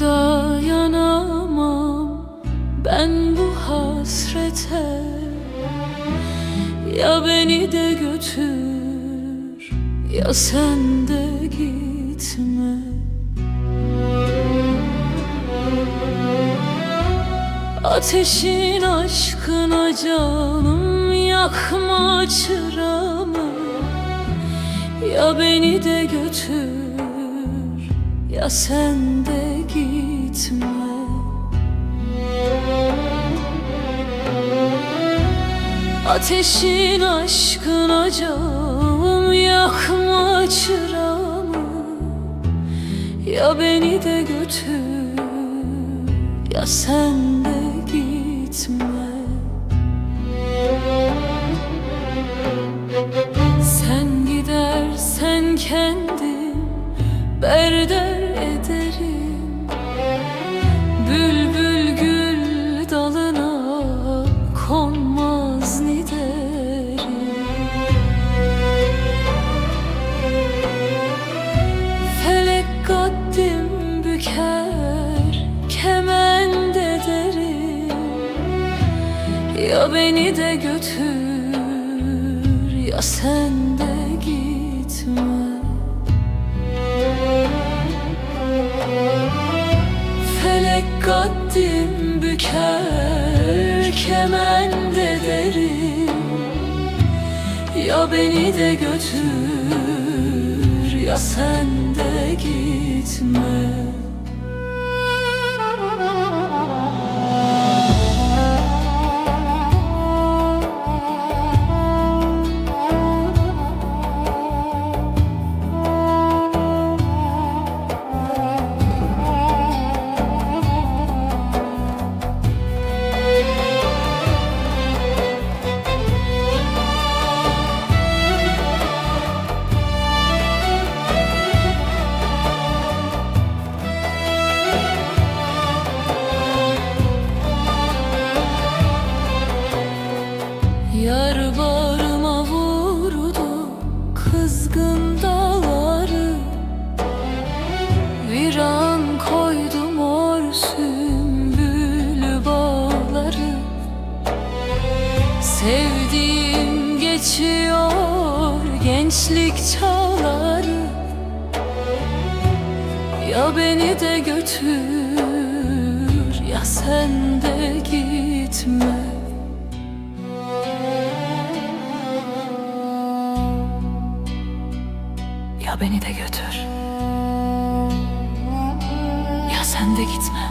Dayanamam ben bu hasrete. Ya beni de götür ya sen de gitme. Ateşin aşkına canım yakma çıramı Ya beni de götür ya sen de gitme. Ateşin aşkına canım yakma çıramı. Ya beni de götür ya sen de gitme ederim. Bülbül gül dalına konmaz ni derim Felek kaddim büker kemend Ya beni de götür ya sen de gitme büker kemend ederim Ya beni de götür ya sen de gitme Yar bağrıma vurdu kızgın dağları. Viran koydu mor sümbül bağları. Sevdiğim geçiyor gençlik çağları. Ya beni de götür ya sen de gitme beni de götür. Ya sen de gitme